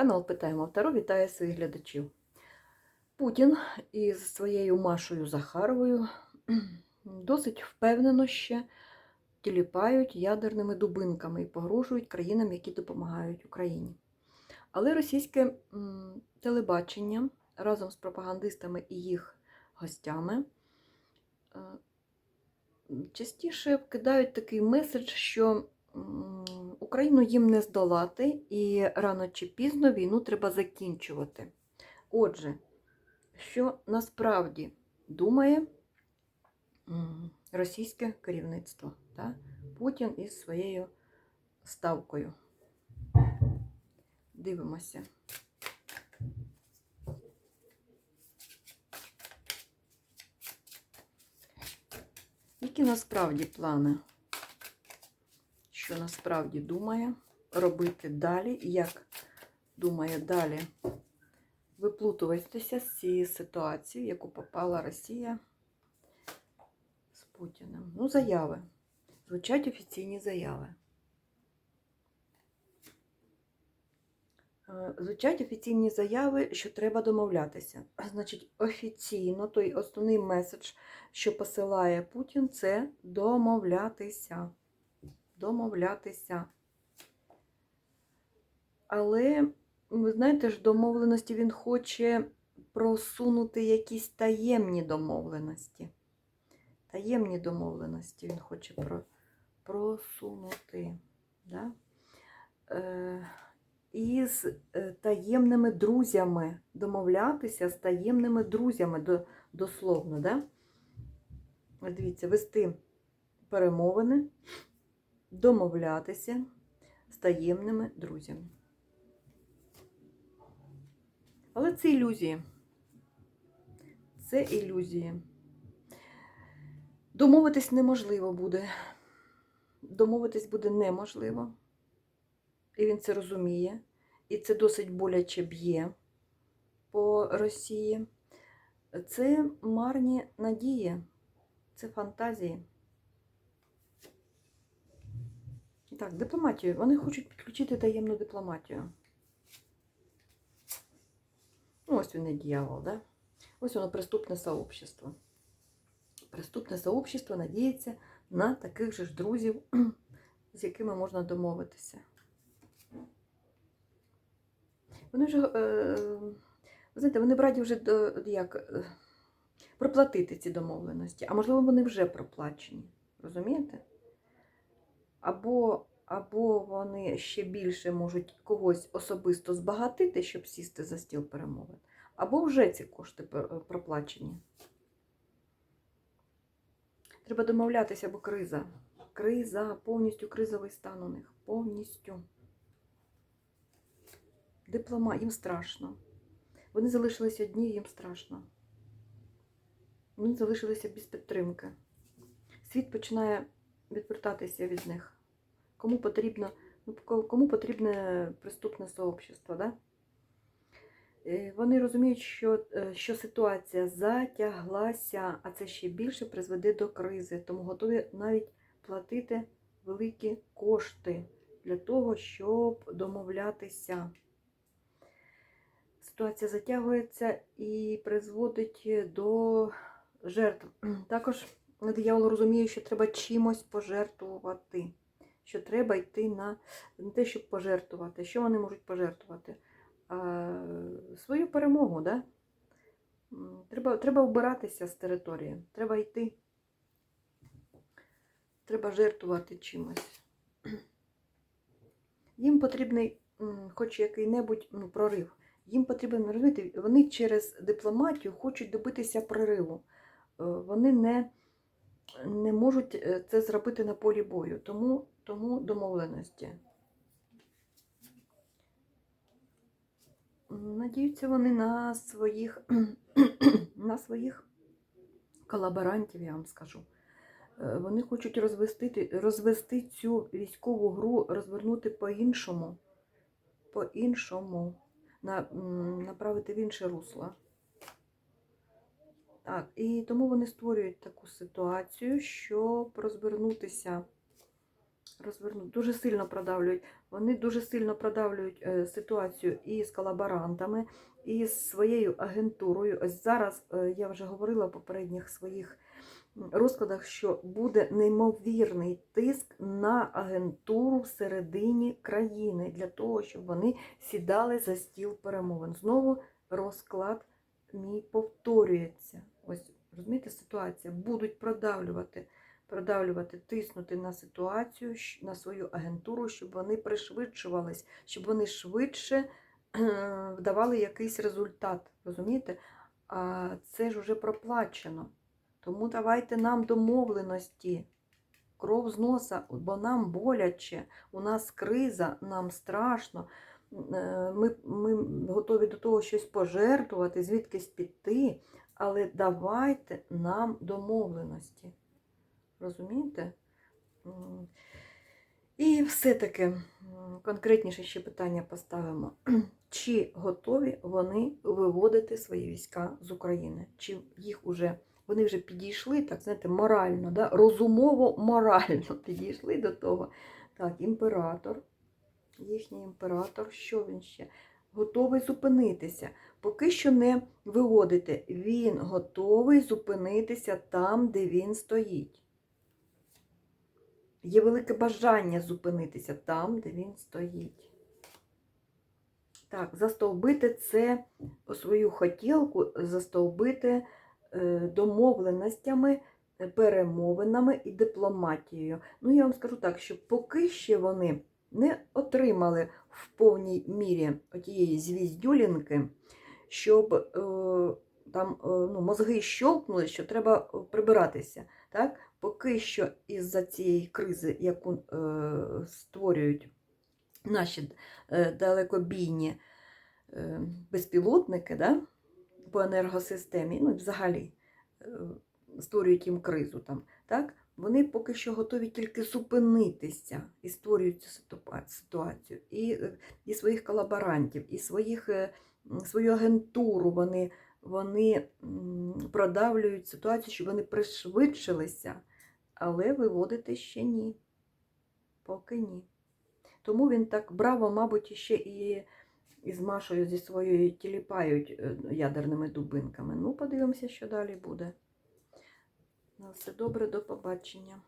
Канал Питаємо Таро вітає своїх глядачів. Путін із своєю Машою Захаровою досить впевнено ще тіліпають ядерними дубинками і погрожують країнам, які допомагають Україні. Але російське телебачення разом з пропагандистами і їх гостями е, частіше вкидають такий меседж, що Україну їм не здолати, і рано чи пізно війну треба закінчувати. Отже, що насправді думає російське керівництво, та? Путін із своєю ставкою. Дивимося. Які насправді плани? Що насправді думає робити далі, як думає далі виплутуватися з цієї ситуації, в яку попала Росія з Путіним. Ну, заяви. Звучать офіційні заяви. Е, Звучать офіційні заяви, що треба домовлятися. Значить, офіційно той основний меседж, що посилає Путін, це домовлятися. Домовлятися. Але, ви знаєте ж, домовленості він хоче просунути якісь таємні домовленості. Таємні домовленості він хоче про, просунути. Да? Е, із е, таємними друзями домовлятися з таємними друзями до, дословно. Да? Дивіться, вести перемовини, домовлятися з таємними друзями. Але це ілюзії. Це ілюзії. Домовитись неможливо буде. Домовитись буде неможливо. І він це розуміє. І це досить боляче б'є по Росії. Це марні надії, це фантазії. Так, дипломатію. Вони хочуть підключити таємну дипломатію. Ну, ось він і дьявол, да? Ось воно преступне сообщество. Преступне сообщество надіється на таких же ж друзів, з якими можна домовитися. Вони вже, е, ви знаєте, вони б раді вже до, як, е, проплатити ці домовленості, а можливо, вони вже проплачені. Розумієте? Або, або вони ще більше можуть когось особисто збагатити, щоб сісти за стіл перемовин, або вже ці кошти проплачені. Треба домовлятися, бо криза. Криза, повністю кризовий стан у них. Повністю. Диплома, їм страшно. Вони залишилися одні, їм страшно. Вони залишилися без підтримки. Світ починає відвертатися від них. Кому потрібно, ну, кому потрібне преступне сообщество, да? Е, Вони розуміють, що, е, що ситуація затяглася, а це ще більше призведе до кризи, тому готові навіть платити великі кошти для того, щоб домовлятися. Ситуація затягується і призводить до жертв. Також диявол розуміє, що треба чимось пожертвувати. Що треба йти на не те, щоб пожертвувати. Що вони можуть пожертвувати? А, свою перемогу, да? Треба, треба вбиратися з території. Треба йти. Треба жертвувати чимось. Їм потрібний хоч який-небудь ну, прорив. Їм потрібен розумієте, вони через дипломатію хочуть добитися прориву. Е, Вони не, не можуть е, це зробити на полі бою, тому, тому домовленості. Надіються вони на своїх, на своїх колаборантів, я вам скажу. Е, Вони хочуть розвести, розвести цю військову гру, розвернути по-іншому. По-іншому. На, направити в інше русло. Так, і тому вони створюють таку ситуацію, щоб розвернутися розвернути. Дуже сильно продавлюють. Вони дуже сильно продавлюють е, ситуацію і з колаборантами, і з своєю агентурою. Ось зараз е, я вже говорила в попередніх своїх розкладах, що буде неймовірний тиск на агентуру всередині країни для того, щоб вони сідали за стіл перемовин. Знову розклад мій повторюється. Ось розумієте, ситуація будуть продавлювати продавлювати, тиснути на ситуацію, на свою агентуру, щоб вони пришвидшувались, щоб вони швидше е, давали якийсь результат. Розумієте? А це ж уже проплачено. Тому давайте нам домовленості. Кров з носа, бо нам боляче, у нас криза, нам страшно. Е, Ми, ми готові до того щось пожертвувати, звідкись піти, але давайте нам домовленості. Розумієте? І все-таки конкретніше ще питання поставимо. Чи готові вони виводити свої війська з України? Чи їх уже вони вже підійшли, так знаєте, морально, да? розумово морально підійшли до того. Так, імператор, їхній імператор, що він ще? Готовий зупинитися. Поки що не виводите. Він готовий зупинитися там, де він стоїть. Є велике бажання зупинитися там, де він стоїть. Так, застовбити це свою хотілку, застовбити е, домовленостями, е, перемовинами і дипломатією. Ну, я вам скажу так, що поки ще вони не отримали в повній мірі отієї звіздюлінки, щоб е, там ну, мозги щолкнули, що треба прибиратися. Так? Поки що із-за цієї кризи, яку е, створюють наші е, далекобійні е, безпілотники да, по енергосистемі, ну взагалі е, створюють їм кризу там, так? вони поки що готові тільки зупинитися і створюють цю ситуацію. І, е, і своїх колаборантів, і своїх, е, свою агентуру вони, вони продавлюють ситуацію, щоб вони пришвидшилися, але виводити ще ні. Поки ні. Тому він так браво, мабуть, ще і із Машою зі своєю тіліпають е, ядерними дубинками. Ну, подивимося, що далі буде. На все добре, до побачення.